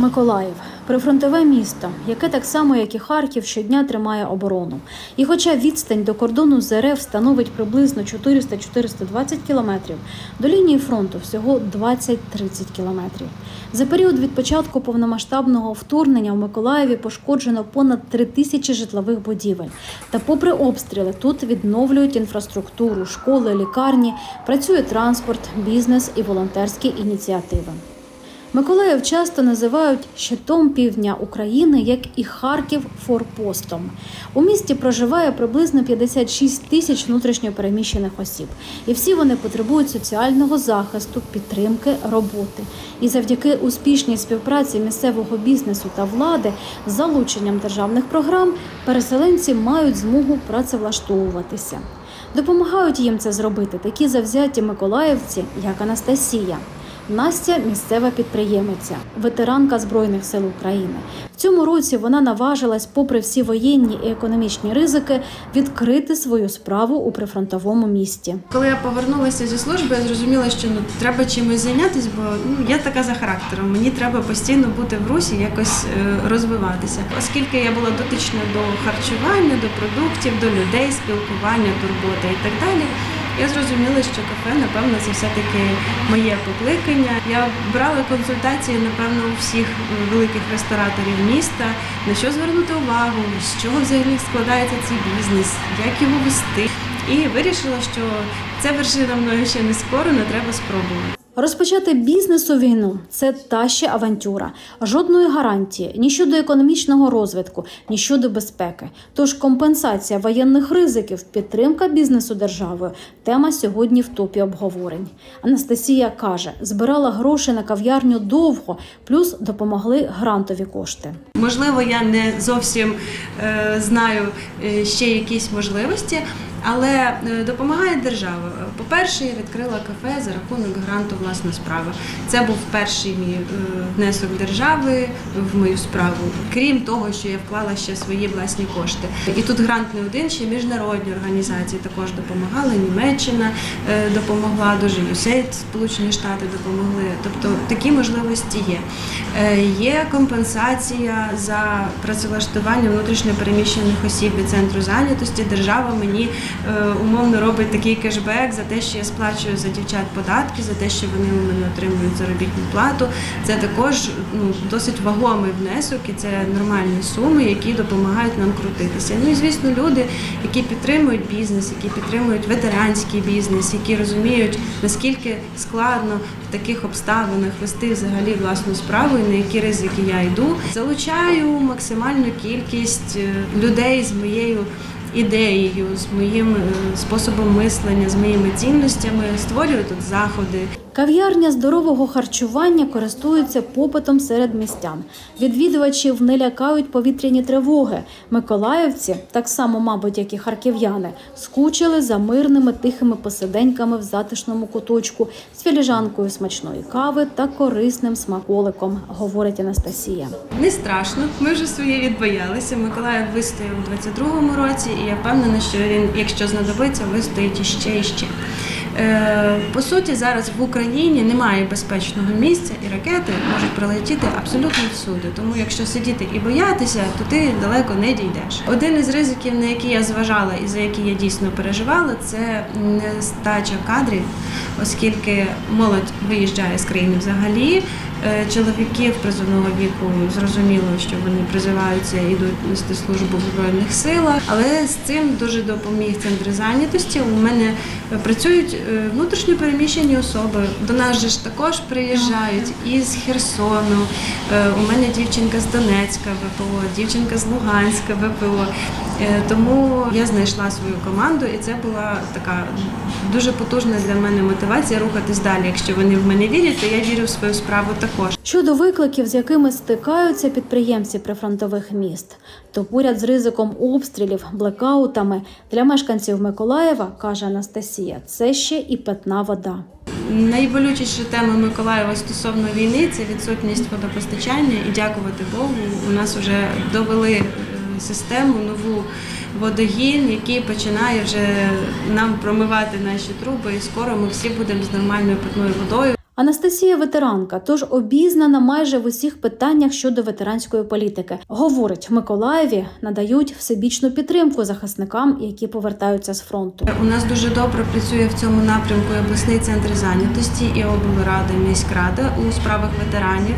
Миколаїв прифронтове місто, яке так само, як і Харків, щодня тримає оборону. І хоча відстань до кордону з РФ становить приблизно 400-420 кілометрів, до лінії фронту всього 20-30 кілометрів. За період від початку повномасштабного вторгнення в Миколаєві пошкоджено понад 3 тисячі житлових будівель. Та попри обстріли тут відновлюють інфраструктуру, школи, лікарні, працює транспорт, бізнес і волонтерські ініціативи. Миколаїв часто називають щитом півдня України, як і Харків форпостом. У місті проживає приблизно 56 тисяч внутрішньопереміщених осіб, і всі вони потребують соціального захисту, підтримки, роботи. І завдяки успішній співпраці місцевого бізнесу та влади з залученням державних програм переселенці мають змогу працевлаштовуватися. Допомагають їм це зробити такі завзяті миколаївці, як Анастасія. Настя місцева підприємиця, ветеранка Збройних сил України. В цьому році вона наважилась, попри всі воєнні і економічні ризики, відкрити свою справу у прифронтовому місті. Коли я повернулася зі служби, я зрозуміла, що ну треба чимось зайнятися, бо ну я така за характером. Мені треба постійно бути в русі, якось е, розвиватися. Оскільки я була дотична до харчування, до продуктів, до людей, спілкування, турботи і так далі. Я зрозуміла, що кафе, напевно, це все-таки моє покликання. Я брала консультації, напевно, у всіх великих рестораторів міста, на що звернути увагу, з чого взагалі складається цей бізнес, як його вести. І вирішила, що це вершина мною ще не скоро, не треба спробувати. Розпочати бізнес у війну це та ще авантюра. Жодної гарантії ні щодо економічного розвитку, ні щодо безпеки. Тож компенсація воєнних ризиків, підтримка бізнесу державою тема сьогодні в топі обговорень. Анастасія каже, збирала гроші на кав'ярню довго, плюс допомогли грантові кошти. Можливо, я не зовсім е, знаю е, ще якісь можливості, але е, допомагає держава. По-перше, я відкрила кафе за рахунок гранту власна справа. Це був перший мій е, внесок держави в мою справу. Крім того, що я вклала ще свої власні кошти. І тут грант не один, ще міжнародні організації також допомагали. Німеччина е, допомогла, дуже USAID, Сполучені Штати допомогли. Тобто такі можливості є. Е, Є компенсація за працевлаштування внутрішньопереміщених осіб від центру зайнятості. Держава мені умовно робить такий кешбек за те, що я сплачую за дівчат податки, за те, що вони у мене отримують заробітну плату. Це також ну, досить вагомий внесок, і це нормальні суми, які допомагають нам крутитися. Ну і звісно, люди, які підтримують бізнес, які підтримують ветеранський бізнес, які розуміють наскільки складно в таких обставинах вести взагалі власну справу і на які ризики я йду. Залучаю максимальну кількість е, людей з моєю ідеєю, з моїм е, способом мислення, з моїми цінностями. Створюю тут заходи. Кав'ярня здорового харчування користується попитом серед містян. Відвідувачів не лякають повітряні тривоги. Миколаївці, так само, мабуть, як і харків'яни, скучили за мирними тихими посиденьками в затишному куточку з філіжанкою смачної кави та корисним смаколиком, говорить Анастасія. Не страшно, ми вже своє відбоялися. Миколаїв вистояв у 22-му році, і я впевнена, що він, якщо знадобиться, вистоїть іще і ще. Е, По суті, зараз в Україні немає безпечного місця, і ракети можуть прилетіти абсолютно всюди. Тому, якщо сидіти і боятися, то ти далеко не дійдеш. Один із ризиків, на які я зважала і за які я дійсно переживала, це нестача кадрів, оскільки молодь виїжджає з країни взагалі. Е, Чоловіків призовного віку зрозуміло, що вони призиваються і йдуть нести службу в збройних силах. Але з цим дуже допоміг центр зайнятості. У мене працюють е, внутрішньо переміщені особи. До нас же ж також приїжджають із Херсону. Е, У мене дівчинка з Донецька ВПО, дівчинка з Луганська ВПО. Е, Тому я знайшла свою команду, і це була така дуже потужна для мене мотивація рухатись далі. Якщо вони в мене вірять, то я вірю в свою справу також. Щодо викликів, з якими стикаються підприємці прифронтових міст, то поряд з ризиком обстрілів, блекаутами для мешканців Миколаєва, каже Анастасія, це ще і питна вода. Найболючіша тема Миколаєва стосовно війни це відсутність водопостачання. І дякувати Богу, у нас вже довели систему нову водогін, який починає вже нам промивати наші труби. І скоро ми всі будемо з нормальною питною водою. Анастасія ветеранка, тож обізнана майже в усіх питаннях щодо ветеранської політики. Говорить, в Миколаєві надають всебічну підтримку захисникам, які повертаються з фронту. У нас дуже добре працює в цьому напрямку обласний центр зайнятості і облрада, і міськрада у справах ветеранів.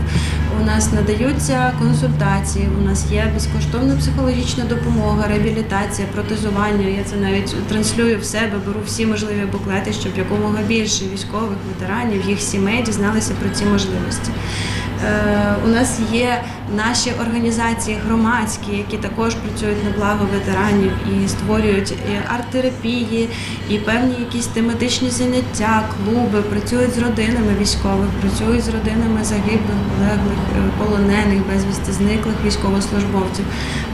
У нас надаються консультації, у нас є безкоштовна психологічна допомога, реабілітація, протезування. Я це навіть транслюю в себе, беру всі можливі буклети, щоб якомога більше військових ветеранів, їх сімей дізналися про ці можливості. Е, У нас є наші організації громадські, які також працюють на благо ветеранів і створюють арт-терапії, і певні якісь тематичні заняття, клуби, працюють з родинами військових, працюють з родинами загиблих, полеглих, е, полонених, безвісти зниклих військовослужбовців.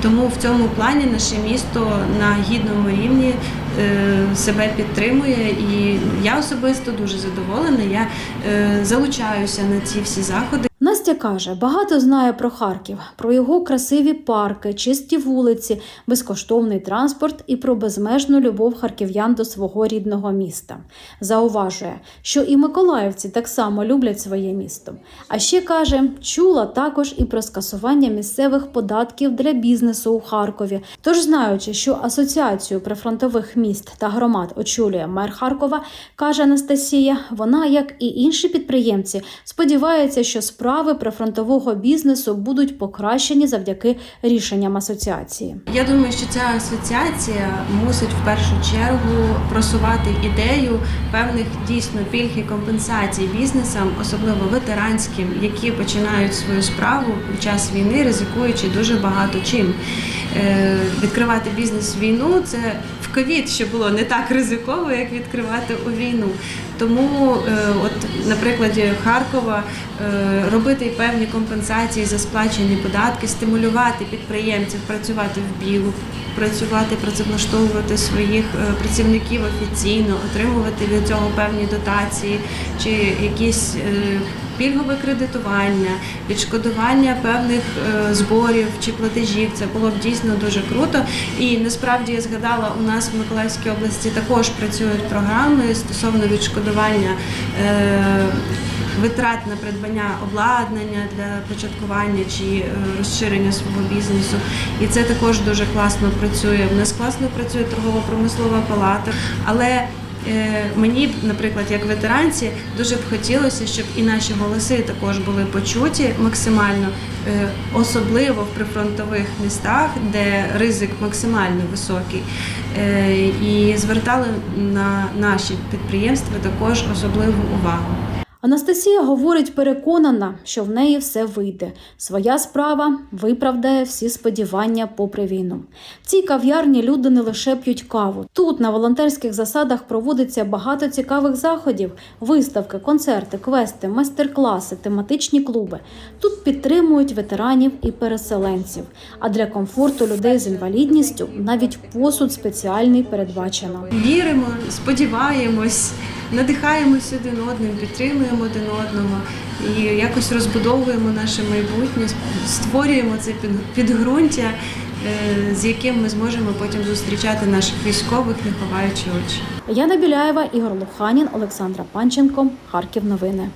Тому в цьому плані наше місто на гідному рівні е, себе підтримує, і я особисто дуже задоволена. Я е, залучаюся на ці всі заходи. Настя каже, багато знає про Харків, про його красиві парки, чисті вулиці, безкоштовний транспорт і про безмежну любов харків'ян до свого рідного міста. Зауважує, що і миколаївці так само люблять своє місто. А ще каже, чула також і про скасування місцевих податків для бізнесу у Харкові. Тож, знаючи, що асоціацію прифронтових міст та громад очолює мер Харкова, каже Анастасія, вона, як і інші підприємці, сподівається, що справи прифронтового бізнесу будуть покращені завдяки рішенням асоціації. Я думаю, що ця асоціація мусить в першу чергу просувати ідею певних дійсно пільг і компенсацій бізнесам, особливо ветеранським, які починають свою справу під час війни, ризикуючи дуже багато чим. Е, Відкривати бізнес в війну це в ковід ще було не так ризиково, як відкривати у війну. Тому, е, от на прикладі Харкова, е, робити певні компенсації за сплачені податки, стимулювати підприємців працювати в білу, працювати, працевлаштовувати своїх е, працівників офіційно, отримувати від цього певні дотації чи якісь. е, Пільгове кредитування, відшкодування певних е, зборів чи платежів це було б дійсно дуже круто. І насправді я згадала, у нас в Миколаївській області також працюють програми стосовно відшкодування витрат на придбання обладнання для початкування чи е, розширення свого бізнесу. І це також дуже класно працює. У нас класно працює торгово-промислова палата, але Е, Мені, наприклад, як ветеранці, дуже б хотілося, щоб і наші голоси також були почуті максимально, е, особливо в прифронтових містах, де ризик максимально високий, і звертали на наші підприємства також особливу увагу. Анастасія говорить переконана, що в неї все вийде. Своя справа виправдає всі сподівання попри війну. В цій кав'ярні люди не лише п'ють каву. Тут на волонтерських засадах проводиться багато цікавих заходів: виставки, концерти, квести, майстер-класи, тематичні клуби. Тут підтримують ветеранів і переселенців. А для комфорту людей з інвалідністю навіть посуд спеціальний передбачено. Віримо, сподіваємось, надихаємось один одним, підтримуємо один одного і якось розбудовуємо наше майбутнє, створюємо це під- підґрунтя, е, з яким ми зможемо потім зустрічати наших військових, не ховаючи очі. Яна Біляєва, Ігор Луханін, Олександра Панченко, Харків. Новини.